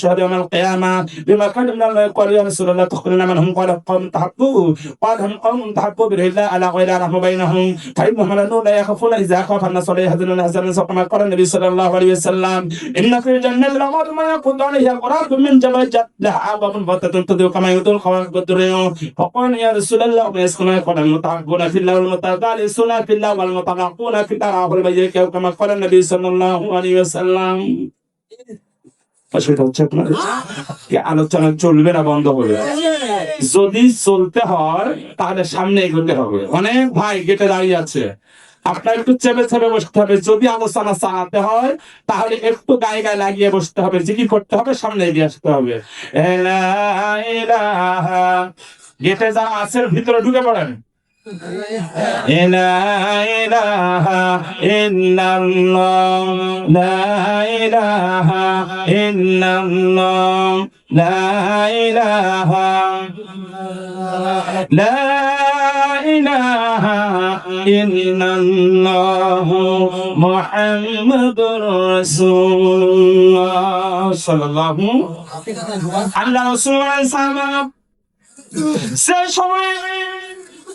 الشهداء يوم القيامه بما كان من الله قال يا رسول الله تخبرنا من هم قال قوم تحقوا قال هم قوم تحقوا بره الله على غير رحم بينهم فانهم لا يخافون اذا خاف الناس ولا يحزنون حزنا كما قال النبي صلى الله عليه وسلم ان في الجنه لموت ما يقود عليه القرآن من جبل جد لها باب فتة تدعو كما يدعو الخوارق بالدريو فقال يا رسول الله ما يسكن يقول المتعقون في الله والمتغالسون في الله والمتغاقون في الله والبيك كما قال النبي صلى الله عليه وسلم অসুবিধা হচ্ছে আপনার আলোচনা চলবে না, বন্ধ হবে। যদি চলতে হয়, তাহলে সামনে এগোতে হবে। অনেক ভাই গেটে দাঁড়িয়ে আছে। আপনার একটু চেপে চেপে বসতে হবে। যদি আলোচনা চালাতে হয়, তাহলে একটু গায়ে গায়ে লাগিয়ে বসতে হবে। জিকি করতে হবে, সামনে এগিয়ে আসতে হবে। গেটে যারা আছেন ভিতরে ঢুকে পড়েন। لا إله إلا الله لا إله إلا الله لا إله لا إله إلا الله محمد رسول الله صلى الله আল্লাহ রসুল সাহাবা সে সময়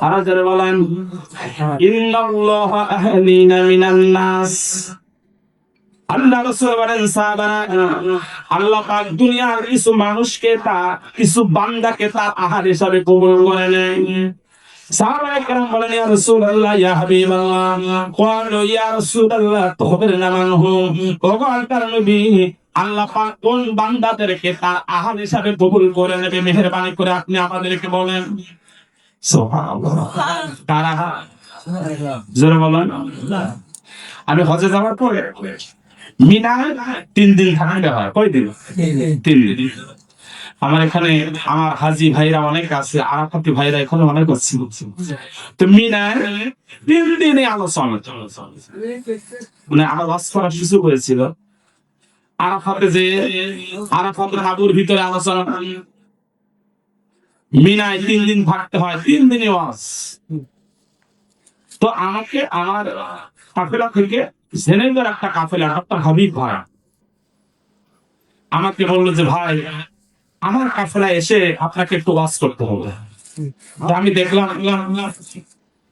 আর আল্লাহ তার আহার হিসাবে কবুল করে নবী? মেহেরবানি করে আপনি আমাদেরকে বলেন। কারা জোরে বলেন। আমি হজে যাওয়ার পরে মিনা তিন দিন থাকতে হয় কয় দিন? তিন দিন। আমার এখানে আমার হাজি ভাইরা অনেক আছে আরাফাতি ভাইরা এখানে অনেক আছে। তো মিনার তিন দিনে আলোচনা। মানে আমার বাস করার সুযোগ হয়েছিল। আরাফাতে যে আরাফাতের হাবুর ভিতরে আলোচনা। মিনায় তিন দিন থাকতে হয়, তিন দিনে ওয়াজ। তো আমাকে, আমার কাফেলা থেকে জেনেদের একটা কাফেলা একটা হাবিব ভাই, আমাকে বলল যে, ভাই, আমার কাফেলা এসে আপনাকে একটু ওয়াজ করতে হবে। আমি দেখলাম,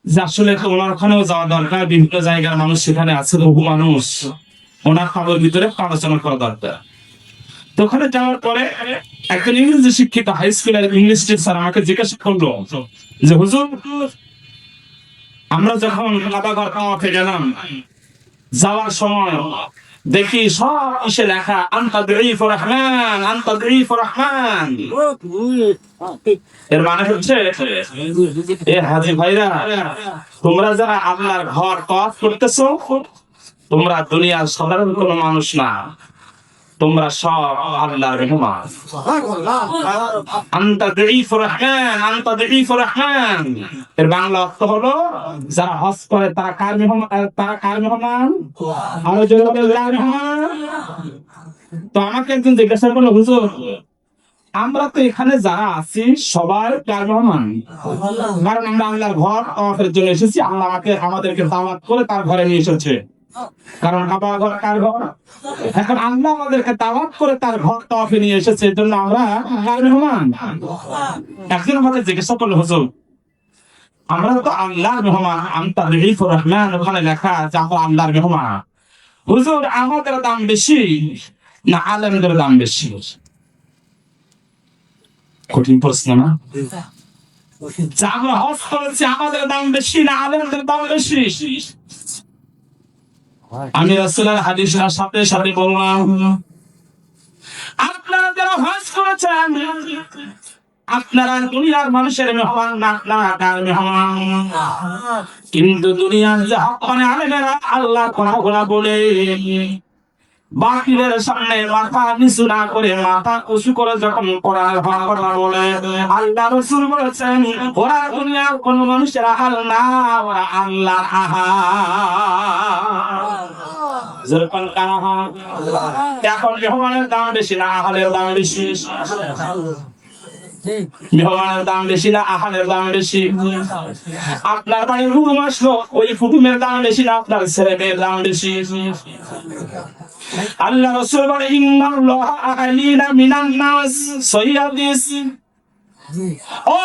যে আসলে ওনার ওখানেও যাওয়া দরকার, বিভিন্ন জায়গার মানুষ সেখানে আছে, বহু মানুষ। ওনার খবর ভিতরে আলোচনা করা দরকার। তো ওখানে যাওয়ার পরে একজন ইংরেজি শিক্ষিত হাই স্কুলের ইংলিশ টিচার আমাকে জিজ্ঞাসা করল যে, হুজুর, আমরা যখন লাদাঘর খাওয়াতে গেলাম, যাওয়ার সময় দেখি সব ইসে লেখা, আন্তা দঈফ রহমান, আন্তা দঈফ রহমান। এর মানে হচ্ছে, এ হাজি ভাইরা, তোমরা যারা আল্লাহর ঘর তওয়াফ করতেছো, তোমরা দুনিয়ার সাধারণ কোনো মানুষ না। তোমরা সব আন্তা দঈফ রহমান। আন্তা রহমান এর বাংলা অর্থ হলো, যারা করে, তারা কার তারা কার আল্লাহর তো আমাকে একজন জিজ্ঞাসা করল, হুজুর, আমরা তো এখানে যারা আছি, সবার কার মেহমান? কারণ আমরা আল্লাহর ঘর তওয়াফের জন্য এসেছি, আল্লাহ আমাকে আমাদেরকে দাওয়াত করে তার ঘরে নিয়ে এসেছে। কারণ ঘর কার ঘর? এখন আল্লাহ আমাদেরকে দাওয়াত করে তার ঘর তওয়াফে নিয়ে এসেছে এর জন্য আমরা কার মেহমান। একজন আমাকে করল, হুজুর, আমরা তো আল্লাহর মেহমান রহমান, ওখানে লেখা আছে, আমরা আল্লাহর মেহমান। হুজুর, আমাদের দাম বেশি না আলেমদের দাম বেশি? কঠিন প্রশ্ন না? যে আমরা করেছি, আমাদের দাম বেশি না আমাদের দাম বেশি? আমি রাসুলের হাদিসের সাথে সাথে বললাম আপনারা যারা হজ করেছেন, আপনারা দুনিয়ার মানুষের মেহমান না আপনারা মেহমান। কিন্তু দুনিয়ার যে আলেমেরা আল্লাহ বলে। বাকিদের সামনে মাথা নিচু না করে মাথা উঁচু করে যখন কোরআন কথা বলে আল্লাহ রসুল বলেছেন ওরা দুনিয়ার কোন মানুষের আল না ওরা আল্লাহ আহা যেরকম কাহা এখন মেহমানের দাম বেশি না আহলের দাম বেশি। মেহমানের দাম বেশি না, আহারের দাম বেশি। আপনার আসলো, ওই দাম বেশি না, আপনার ছেলে মেয়ের দাম বেশি। আল্লাহ রসুল বলে মিনান নাস ও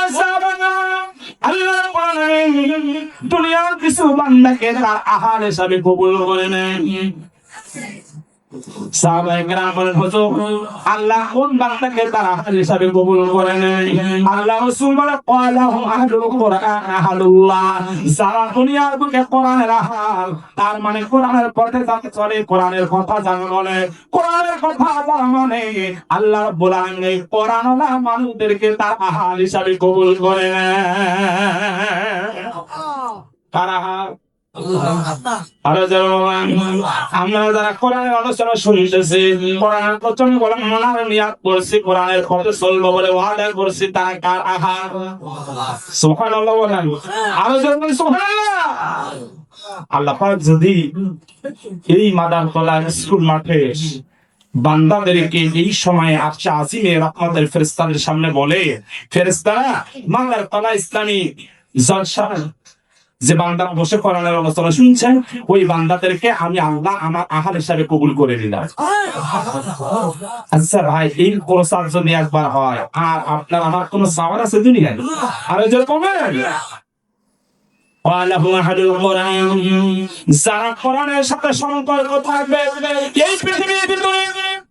দুনিয়ার কিছু তার আহার হিসাবে কবুল করে নেন সাহাবায়ে কেরাম বলেন হুজুর আল্লাহ তার কুরআন আহাল, তার মানে পথে চলে, কোরআনের কথা বলে কথা মানে আল্লাহ কোরআনওয়ালা মানুষদেরকে তার আহাল হিসাবে কবুল করে নেন কারা? পাক যদি এই মাদার কলা স্কুল মাঠে বান্দাদেরকে এই সময় আচ্ছা আসিমে রহমতের ফেরেস্তাদের সামনে বলে ফেরেস্তারা মাদার কলা ইসলামী জলসা যে বান্দারা বসে কোরআনের আলোচনা শুনছেন? ওই বান্দাদেরকে আমি আল্লাহ আমার আহার হিসাবে কবুল করে নিলাম। আচ্ছা ভাই, এই প্রসাদ যদি একবার হয়, আর আপনার আমার কোনো সাওয়ার আছে দুনিয়ায়? আর যেরকম যারা কোরআনের সাথে সম্পর্ক থাকবে, এই পৃথিবীর ভিতরে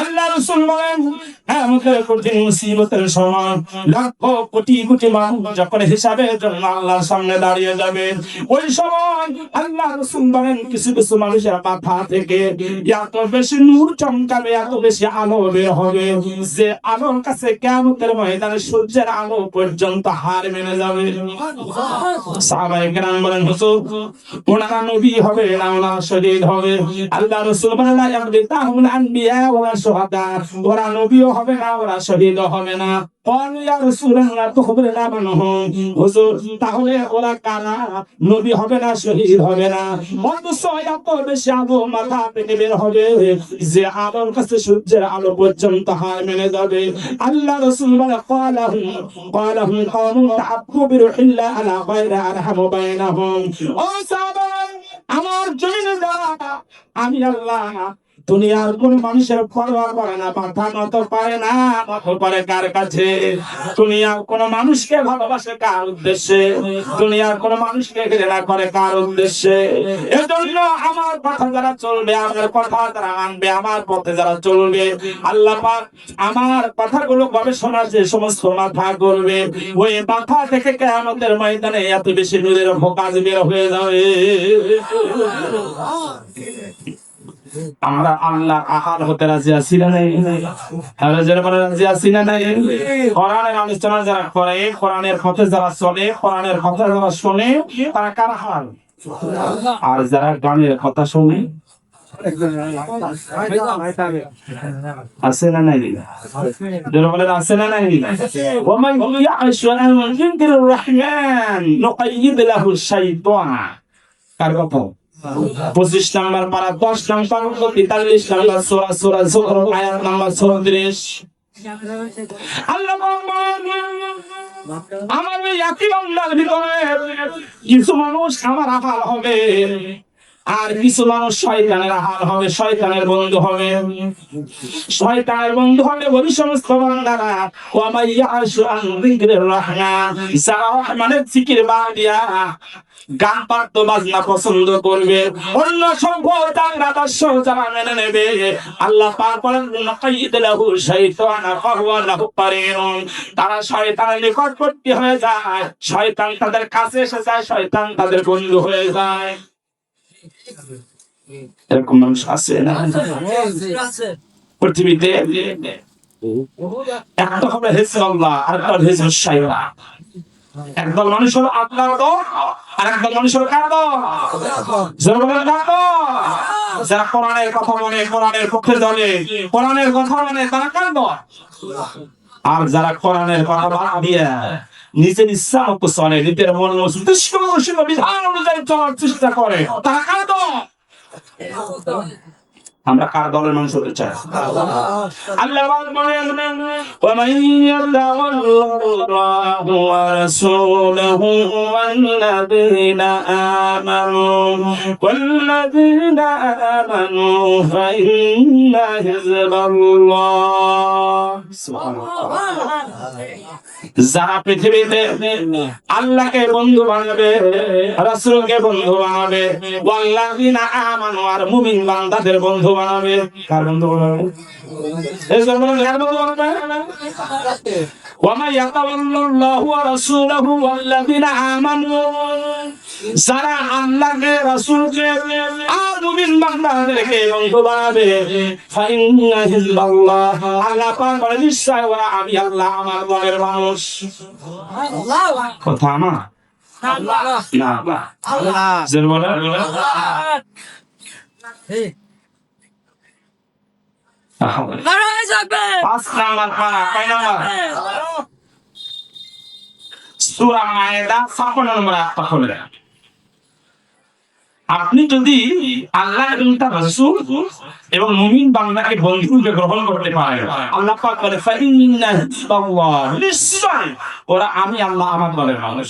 আল্লাহ রাসূল বলেন কঠিন মুসিবতের সময় লক্ষ কোটি কোটি মানুষ যখন জন্য আল্লাহর সামনে দাঁড়িয়ে যাবে, ওই সময় আল্লাহ রাসূল বলেন, কিছু কিছু মানুষের মাথা থেকে এত বেশি নূর চমকাবে, এত বেশি আলো বের হবে যে আলোর কাছে ময়দানে সূর্যের আলো পর্যন্ত হার মেনে যাবে। কেরাম বলেন, হুজুর, ওনারা নবী হবে না ওনারা শহীদ হবে। আল্লাহ রাসূল বলেন ওরা সোহাদা ওরা নবীও হবে না ওরা শহীদও হবে না। আমার আমি আল্লাহ দুনিয়ার কোন মানুষের পরোয়া করে না, মাথা নত পারে না মাথা করে কার কাছে? দুনিয়ার কোন মানুষকে ভালোবাসে কার উদ্দেশ্যে? দুনিয়ার কোন মানুষকে ঘৃণা করে কার উদ্দেশ্যে? এজন্য আমার কথা যারা চলবে, আমার কথা যারা আনবে, আমার পথে যারা চলবে, আল্লাহ পাক আমার কথাগুলো গবেষণা যে সমস্ত মাথা করবে ওই মাথা থেকে কেয়ামতের ময়দানে এত বেশি নূরের ফোকাস বের হয়ে যাবে। আমরা আল্লাহ আহার হতে রাজি আছি না নাই? আমরা যারা রাজি আছি না নাই? কোরআনের আলোচনা যারা করে, কোরআনের যারা চলে, কোরআনের কথা যারা শোনে, তারা কার আর যারা গানের কথা শোনে, আছে না নাই? আছে না নাই? কার কথা? পঁচিশ নাম্বার পারা, দশ নাম্বার তেতাল্লিশ নাম্বার সোরা সোরা আয়াত নাম্বার চৌত্রিশ। আমার একই বাংলার ভিতরে কিছু মানুষ আমার আফাল হবে, আর কিছু মানুষ শয়তানের আহার হবে, শয়তানের বন্ধু হবে। শয়তানের বন্ধু হবে ওই সমস্ত বান্দারা ওয়ামাইয়া আশু আন যিকরির রহমান যারা রহমানের জিকির বাদ দিয়া গান পাঠ বাজনা পছন্দ করবে। অন্য মেনে নেবে। আল্লাহ তারা নিকটবর্তী হয়ে যায়। শয়তান তাদের কাছে এসে যায়, শয়তান তাদের বন্ধু হয়ে যায়। এরকম মানুষ আছে না? পৃথিবীতে হেজরুল্লাহ আর একদল মানুষ হলো দল আর একদল যারা কোরআনের কথা বলে কথা মানে তারা আর যারা কোরআনের কথা নিজের ইচ্ছা মতো চলে, নিজের মন বিধান অনুযায়ী চলার চেষ্টা করে কার দল? আমরা কার দলের মানুষ হতে চাই আল্লাহ বলেন ومن يتولى الله ورسوله والذين آمنوا والذين آمنوا فإن حزب الله سبحان الله যারা পৃথিবীতে আল্লাহকে বন্ধু বানাবে রাসূলকে বন্ধু বানাবে ওয়াল্লাযিনা আমানু আর মুমিন বান্দাদের বন্ধু বানাবে কার বন্ধু বানাবে? এই যে বলেন কার বন্ধু বানাবে ওয়ামা ইয়াতাওয়াল্লাহু ওয়া রাসূলুহু ওয়াল্লাযিনা আমানু যারা আল্লাহকে রাসূলকে আর মুমিন বান্দাদেরকে বন্ধু বানাবে ফাইন্না হিজবাল্লাহ আল্লাহ পাক বলে নিশ্চয় ওরা আমি আল্লাহ আমার দলের মানুষ। কথা আমার? না না যে বলে পাঁচ নাম্বার পারা কয় নাম্বার সূরা মায়েদা ছাপ্পান্ন নম্বর আয়াতটা খুলে আপনি যদি আল্লাহ এবং তার রাসূল এবং মুমিন বান্দাকে বন্ধু গ্রহণ করতে পারেন, আল্লাহ পাক বলে, ফাইন্না নিশ্চয় ওরা আমি আল্লাহ আমার দলের মানুষ।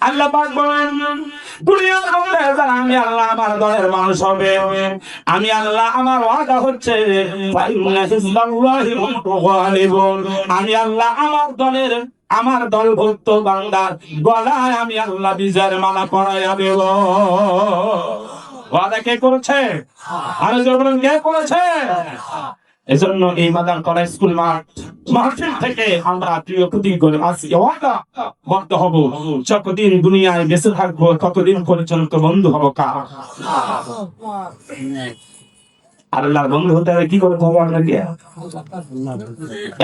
আল্লাহ পাক বলেন দুনিয়ার আমি আল্লাহ আমার দলের মানুষ হবে। আমি ওয়াদা হচ্ছে। আমি আল্লাহ আমার দলের, আমার দলভুক্ত বান্দার গলায় আমি আল্লাহ বিজয়ের মালা পরাইয়া দেব। ওয়াদা কে করেছে? আমি যখন কে করেছে? এজন্য এই মাদান করা স্কুল মাঠ মাহফিল থেকে আমরা প্রিয় প্রতি করে আসি ওয়াদা বদ্ধ হব। যতদিন দুনিয়ায় বেঁচে থাকব, ততদিন পর্যন্ত বন্ধু হব কার? আল্লাহর বন্ধু হতে হলে কি করে হব আপনাকে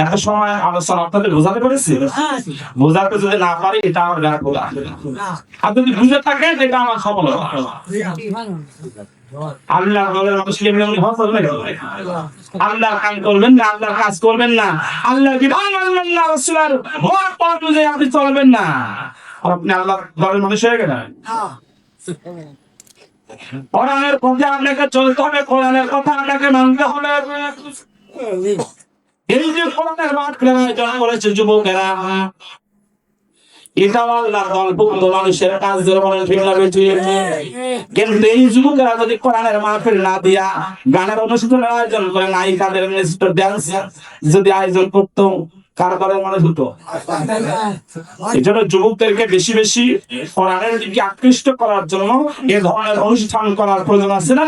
এত সময় আলোচনা আপনাদের বোঝাতে পেরেছি? বোঝাতে যদি না পারি, এটা আমার বোঝা আর যদি বুঝে থাকেন, এটা আমার সফলতা আল্লাহ এমনি হওয়া চলবে কাজ করবেন না আল্লাহর কাজ করবেন না। আল্লাহ বিধান মত পথ অনুযায়ী আপনি চলবেন না। আর আপনি আল্লাহ দলের মানুষ হয়ে গেলেন। কোরআনের পথে আপনাকে চলতে হবে, কোরআনের কথা আপনাকে মানতে হবে। এই যে কোরআনের আয়োজন করেছে যুবকেরা কিন্তু যুবকদেরকে বেশি বেশি কোরআনের দিকে আকৃষ্ট করার জন্য এ ধরনের অনুষ্ঠান করার প্রয়োজন আছে না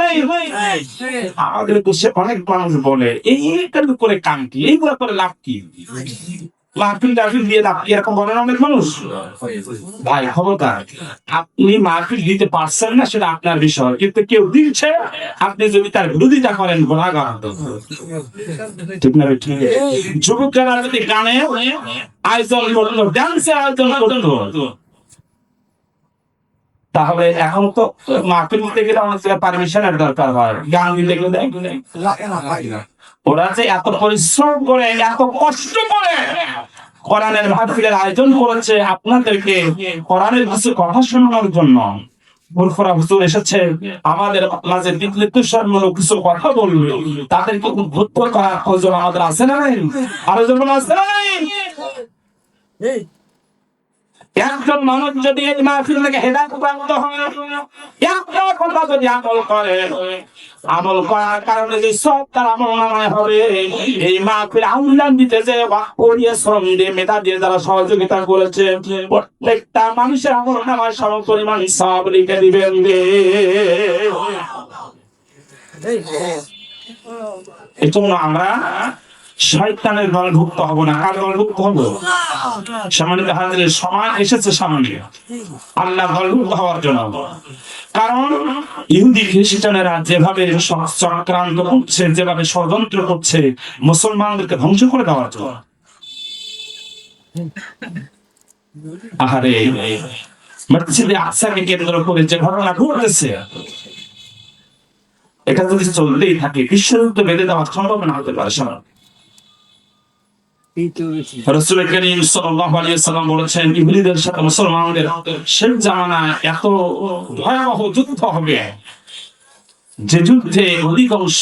আমাদের দেশে অনেক মানুষ বলে, এই করে কাম কি এইগুলা করে লাভ কি? দিয়ে এরকম বলেন অনেক মানুষ? ভাই আপনি দিতে পারছেন না সেটা আপনার বিষয়। কিন্তু কেউ দিচ্ছে, আপনি যদি তার বিরোধিতা করেন ঠিক না যুবকেরা যদি গানে আয়োজন ডান্সের আয়োজন তাহলে এখন তো মাহফিল দিতে গেলে অনেক পারমিশনের দরকার হয়। গান দিতে গেলে। ওরা যে এত পরিশ্রম করে, এত কষ্ট করে কোরআনের মাহফিলের আয়োজন করেছে আপনাদেরকে কোরআনের কিছু কথা শোনানোর জন্য। মুরফরা হুজুর এসেছে, আমাদের মাঝে কিছু কথা বলবে। তাদেরকে উদ্বুদ্ধ করার আমাদের আছে না নাই? আরও জন আছে নাই? একজন মানুষ যদি এই মাহফিল থেকে হেদায়ত প্রাপ্ত হয় একটা কথা যদি আমল করে, আমল করার কারণে যে সব তার আমল নামায় হবে। এই মাহফিল আউলান দিতে যে পড়িয়ে শ্রম দিয়ে, মেধা দিয়ে যারা সহযোগিতা করেছে, প্রত্যেকটা মানুষের আমল নামায় সম পরিমাণ সব লিখে দিবেন এই জন্য আমরা শয়তানের দলভুক্ত হব না। কার দলভুক্ত হব? সামান্য হাজিরের সময় এসেছে সামনে। আল্লাহ দলভুক্ত হওয়ার জন্য। কারণ ইহুদি, খ্রিস্টানেরা যেভাবে চক্রান্ত করছে, যেভাবে ষড়যন্ত্র করছে, মুসলমানদেরকে ধ্বংস করে দেওয়ার জন্য। আহারে, মসজিদে আকসাকে কেন্দ্র করে যে ঘটনা ঘটেছে, এটা যদি চলতেই থাকে, বিশ্বযুদ্ধ বেঁধে দেওয়া সম্ভব না হতে পারে সামনে। রসুল করিম সাল্লাল্লাহু আলাইহি সাল্লাম বলেছেন ইহুদিদের সাথে মুসলমানদের শেষ জামানায় এত ভয়াবহ যুদ্ধ হবে যে যুদ্ধে অধিকাংশ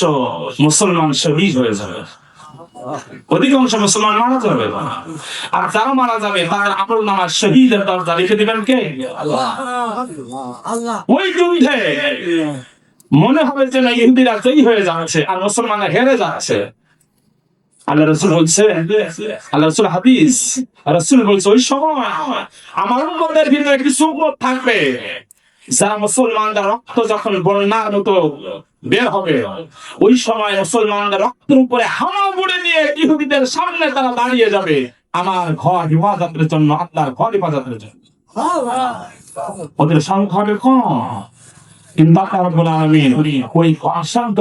মুসলমান শহীদ হয়ে যাবে। অধিকাংশ মুসলমান মারা যাবে আর যারা মারা যাবে তার আমল নামার শহীদের দরজা লিখে দিবেন কে? ওই যুদ্ধে মনে হবে যে না ইহুদিরা জয়ী হয়ে যাচ্ছে আর মুসলমানরা হেরে যাচ্ছে। আল্লাহ রসুল বলছে, আল্লাহ রসুল হাদিস, রসুল বলছে, ওই সময় আমার উম্মতের ভিতরে কিছু উম্মত থাকবে। যারা মুসলমানদের রক্ত যখন বন্যার মতো বের হবে, ওই সময় মুসলমানদের রক্তের উপরে হামা বুড়ে নিয়ে ইহুদিদের সামনে তারা দাঁড়িয়ে যাবে। আমার ঘর হিফাজতের জন্য, আল্লাহর ঘর হিফাজতের জন্য। ওদের সংখ্যা হবে কম। ওই অশান্ত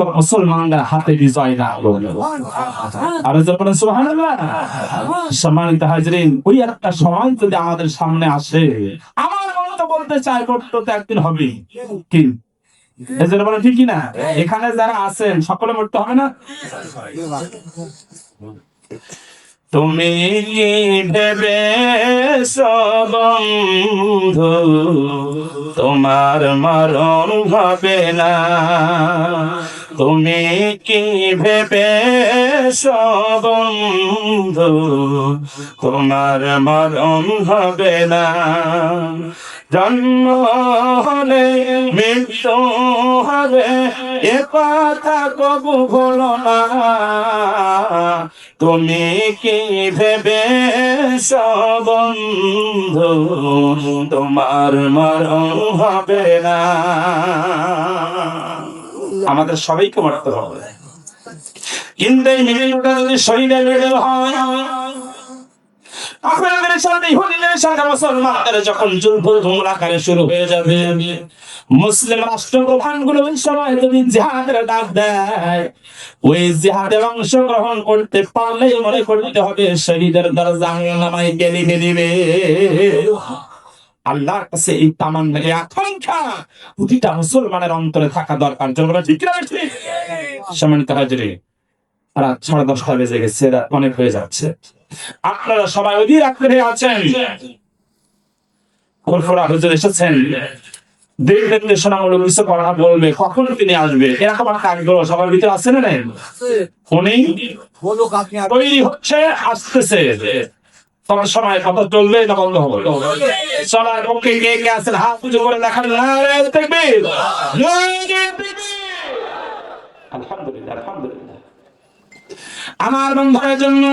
হাতে বিজয় না ওই একটা সময় যদি আমাদের সামনে আসে, আমার মনে তো বলতে চাই করতে তো একদিন হবে। কি? বলে ঠিকই না? এখানে যারা আছেন, সকলে মরতে হবে না? তুমি ভেবে বন্ধু তোমার মরণ হবে না। তুমি কি ভেবে সবন্ধু তোমার মরণ হবে না। জন্ম হলে মৃত্যু হবে এ কথা কবু ভুলো না। তুমি কি ভেবে বন্ধু? তোমার মরণ হবে না। আমাদের সবাইকে মরতে হবে। কিন্তু এই মিডিলটা যদি শরীরে মিডিল হয় মুসলিম জিহাদে অংশগ্রহণ করতে পারলেই মনে করতে হবে শহীদের দরজা গেলি দিবে। আল্লাহর কাছে এই আকাঙ্ক্ষা, প্রতিটা মুসলমানের অন্তরে থাকা দরকার। সম্মানিত হাজিরি রাত সাড়ে দশটা বেজে গেছে অনেক হয়ে যাচ্ছে। আপনারা সবাই অধীর আগ্রহে আছেন। ফুরফুরা হুজুর এসেছেন। কখন তিনি আসবে? এরকম সবার ভিতরে আছে না হচ্ছে, আসতেছে। তোমার সময় কথা চলবে না বন্ধ হবে। চলার পক্ষে কে কে আছেন হাত পুজো করে দেখান। আলহামদুলিল্লাহ। আমার বন্ধুদের জন্য।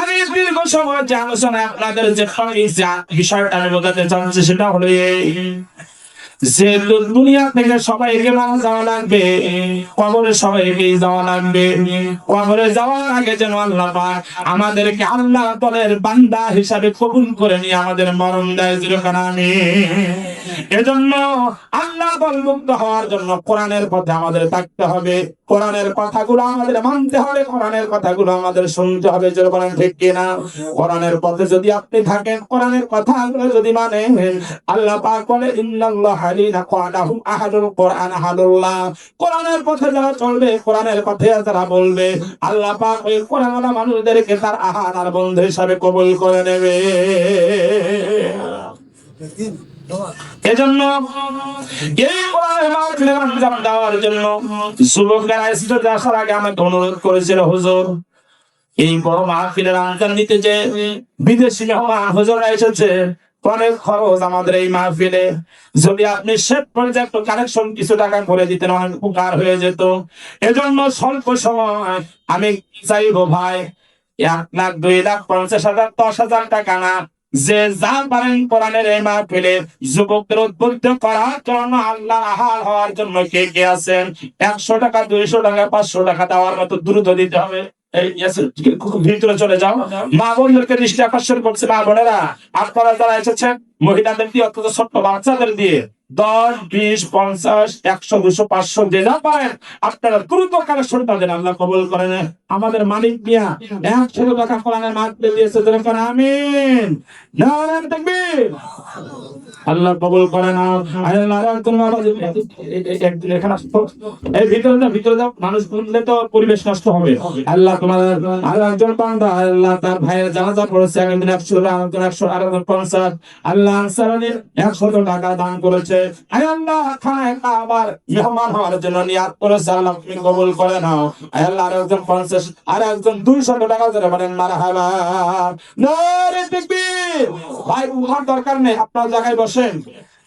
আমি দীর্ঘ সময় যে আলোচনা আপনাদের যে বিষয়টা আমি বোঝাতে চাচ্ছি, সেটা হলো যে দুনিয়া থেকে যাওয়া লাগবে, কবরে সবাইকে যাওয়া লাগবে। কবরে যাওয়ার আগে যেন আল্লাহ আমাদেরকে আল্লাহ দলের বান্দা হিসাবে কবুল করে নিয়ে আমাদের মরণ দেয় এজন্য আল্লাহ দল মুক্ত হওয়ার জন্য কোরআনের পথে আমাদের থাকতে হবে। কোরআনের কথাগুলো আমাদের মানতে হবে, কোরআনের কথাগুলো আমাদের শুনতে হবে যেরকম ঠিক কিনা কোরআনের পথে যদি আপনি থাকেন, কোরআনের কথাগুলো যদি মানেন, আল্লাহ পাক বলে আহাদুল কোরআন আহাদুল্লাহ। কোরআনের পথে যারা চলবে, কোরআনের পথে যারা বলবে, আল্লাহ পাক ওই কোরআনওয়ালা মানুষদেরকে তার আর বন্ধু হিসাবে কবুল করে নেবে। এই জন্য আগে হুজুর বড় যে বিদেশি মেহমান হুজুররা এসেছে অনেক খরচ আমাদের এই মাহফিলে। যদি আপনি শেষ পর্যায়ে একটু কানেকশন কিছু টাকা করে দিতেন, অনেক উপকার হয়ে যেত। এজন্য স্বল্প সময় আমি চাইব ভাই এক লাখ দুই লাখ পঞ্চাশ হাজার, দশ হাজার টাকা না। যে যা পারেন কোরআনের এই মাহফিলে যুবকদের উদ্বুদ্ধ করার জন্য আল্লাহ আহার হওয়ার জন্য কে কে আছেন? একশো টাকা, দুইশো টাকা, পাঁচশো টাকা দেওয়ার মতো দ্রুত দিতে হবে। ভিতরে চলে যাও। মা বোনদেরকে দৃষ্টি আকর্ষণ করছে মা বোনেরা। আপনারা যারা এসেছেন মহিলাদের দিয়ে অত্যন্ত ছোট্ট বাচ্চাদের দিয়ে। দশ, বিশ, পঞ্চাশ, একশো, দুশো, পাঁচশো যে যা আপনারা আল্লাহ কবল আমাদের মালিক মিয়া একশো টাকা কোরআনের মাহফিলে দিয়েছে আমিন। তাকবীর। আল্লাহ কবুল করে না আর একদিন এখানে আসতো এই ভিতরে ভিতরে মানুষ তো পরিবেশ নষ্ট হবে। আল্লাহ তোমার আর একজন আল্লাহ তার ভাইয়ের জানাজা পড়েছে, একদিন একশো একশো আরেকজন পঞ্চাশ। আল্লাহ আনসারীর একশো টাকা দান করেছে। কবুল করে নাও। আর একজন পঞ্চাশ, আর একজন দুইশো টাকা ধরে বলেন ভাই, উহার দরকার নেই, আপনার জায়গায় বসেন।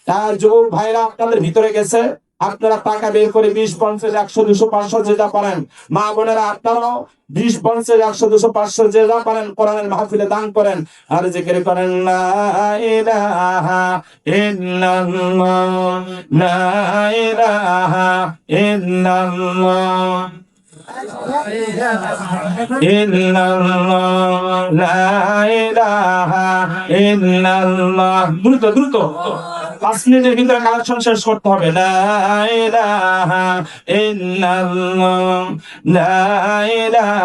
তার যুব ভাইরা আপনাদের ভিতরে গেছে। আপনারা টাকা বের করে বিশ পঞ্চাশ একশো দুশো পাঁচশো যেটা পারেন, মা বোনেরা আপনারাও বিশ পঞ্চাশ একশো দুশো পাঁচশো যে যা পারেন, কোরআনের মাহফিলে দান করেন। আর জিকির করেন দ্রুত দ্রুত। পাঁচ মিনিটের ভিতরে কালেকশন শেষ করতে হবে। লা ইলাহা ইল্লাল্লাহ লা ইলাহা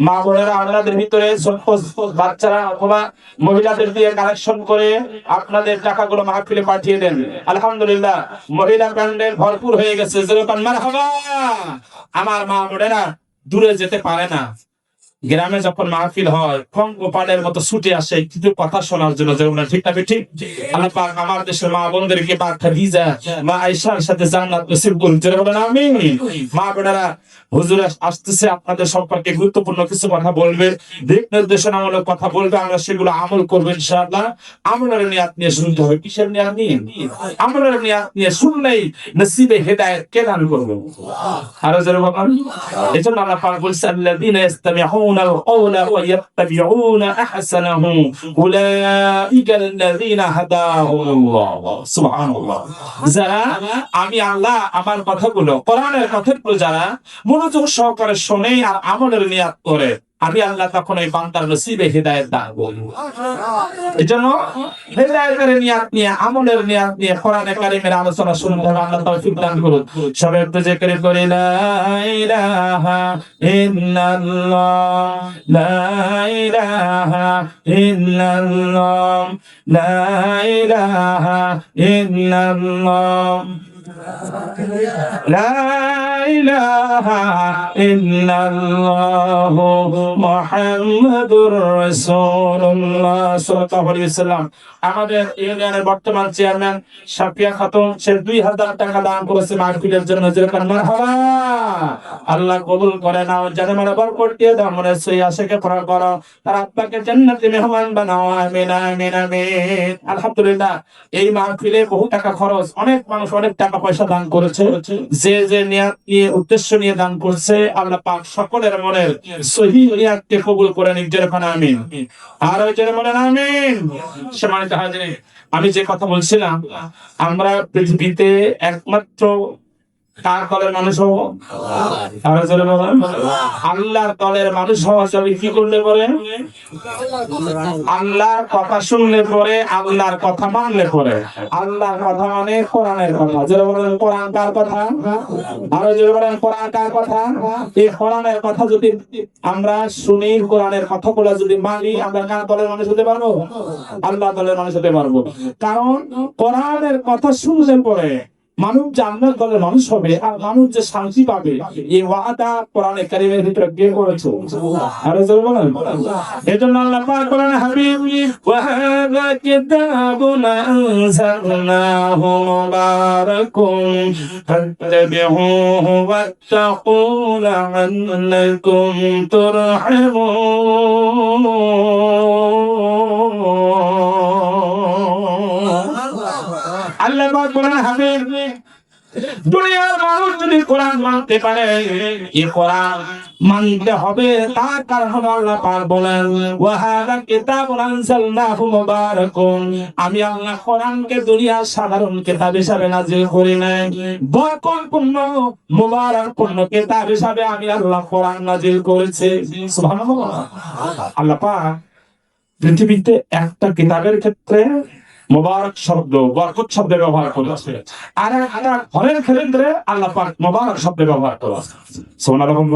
মা বোনেরা আপনাদের ভিতরে ছোট বাচ্চারা অথবা মহিলাদের দিয়ে কালেকশন করে আপনাদের টাকাগুলো মাহফিলে পাঠিয়ে দেন। আলহামদুলিল্লাহ, মহিলা প্যান্ডেল ভরপুর হয়ে গেছে। আমার মা বোনেরা দূরে যেতে পারে না। গ্রামে যখন মাহফিল হয় পঙ্গপালের মতো ছুটে আসে, কিছু কথা শোনার জন্য যেমন ঠিক না ঠিক আল্লাহ আমার দেশের মা বোনদেরকে মা খাদিজা মা আয়েশার সাথে জান্নাত নসিব করুন। যেরকম আমি মা বোনেরা হুজুর আসতেছে, আপনাদের সম্পর্কে গুরুত্বপূর্ণ কিছু কথা বলবে, দিক নির্দেশনামূলক কথা বলবে, আমরা সেগুলো আমল করব ইনশাআল্লাহ। আমলের নিয়াত নিয়ে শুনতে হবে, কিসের নিয়াত নিয়ে? আমলের নিয়াত নিয়ে শুনলেই নসিবে হেদায়েত কে দান করবে? আরও যারা বাবা এই জন্য আল্লাহ পাক বলছে, আল্লাযীনা ইয়াস্তামিউনা আল-কাওলা ওয়া ইয়াত্তাবিউনা আহসানাহু উলাইকা আল্লাযীনা হাদাহুমুল্লাহ সুবহানাল্লাহ। যারা, আমি আল্লাহ আমার কথাগুলো, কোরআনের কথাগুলো যারা মনোযোগ সহকারে শোনে আর আমলের নিয়াত করে। আমি আল্লাহ তখন ওই বান্দার নসিবে হেদায়েত দান করব। এজন্য হেদায়েতের নিয়াত নিয়ে, আমলের নিয়াত নিয়ে কোরআনে কারিমের আলোচনা শুনতে হবে আল্লাহ তৌফিক দান করুন। সবাই একটু জিকির করি, লা ইলাহা ইল্লাল্লাহ, লা ইলাহা ইল্লাল্লাহ, লা ইলাহা ইল্লাল্লাহ। لا إله إلا الله محمد رسول الله صلى الله عليه وسلم আমাদের ইউনিয়নের বর্তমান চেয়ারম্যান সাফিয়া খাতুন সে দুই হাজার টাকা দান করেছে মাহফিলের জন্য যেরকম মারহাবা আল্লাহ কবুল করে নাও যাদের মানে বরকত দিয়ে দাও মনে সই আশেকে পড়া করো তার আত্মাকে জান্নাতি মেহমান বানাও আমিন আমিন আমিন আলহামদুলিল্লাহ এই মাহফিলে বহু টাকা খরচ অনেক মানুষ অনেক টাকা পয়সা দান করেছে। যে যে নিয়াত নিয়ে, উদ্দেশ্য নিয়ে দান করছে আমরা পাক সকলের মনের সহি নিয়াতকে কবুল করে নিক যেরকম আমিন। আর ওই যেরকম আমিন। সে মানে আমি যে কথা বলছিলাম, আমরা পৃথিবীতে একমাত্র কার দলের মানুষ হব? আরও জোরে আল্লাহর দলের মানুষ হওয়া যাবে কি করলে পরে? আল্লাহর কথা শুনলে পরে, আল্লাহর কথা মানলে পরে। আল্লাহর কথা মানে কোরআনের কথা। যারা বলেন, কোরআন কার কথা? আরও যারা বলেন, কোরআন কার কথা? এই কোরআনের কথা যদি আমরা শুনি, কোরআনের কথাগুলো যদি মানি, আমরা কার দলের মানুষ হতে পারব? আল্লাহ দলের মানুষ হতে পারব। কারণ কোরআনের কথা শুনলে পরে মানুষ জান্নাত দলের মানুষ হবে, আর মানুষ যে শান্তি পাবে, এই ওয়াদা কোরআনে কারিমের ভিতরে কে করেছে? আরও জোরে বলেন। এজন্য আল্লাহ পাক কোরআনে হাবিব ওয়া কিতাবুন আনজালনাহু তুরহামুন. আল্লাহ পাক বলেন হাবিব দুনিয়ার মানুষ যদি কোরআন মানতে পারে, এই কোরআন মানতে হবে, তার কারণ হলো আল্লাহ পাক বলেন, ওয়াহাদা কিতাবুন আনজালনাহু মুবারাকুন। আমি আল্লাহ কোরআনকে দুনিয়ার সাধারণ কিতাব হিসাবে নাজিল করি নাই বরকত পূর্ণ মুবারক পূর্ণ কিতাব হিসাবে আমি আল্লাহ কোরআন নাজিল করেছি। সুবহানাল্লাহ। আল্লাহ পাক পৃথিবীতে একটা কিতাবের ক্ষেত্রে মোবারক শব্দ, বরকত শব্দে ব্যবহার করেছে আর ঘরের ক্ষেত্রে আল্লাহ মোবারক শব্দে ব্যবহার করেছে সোনা রকম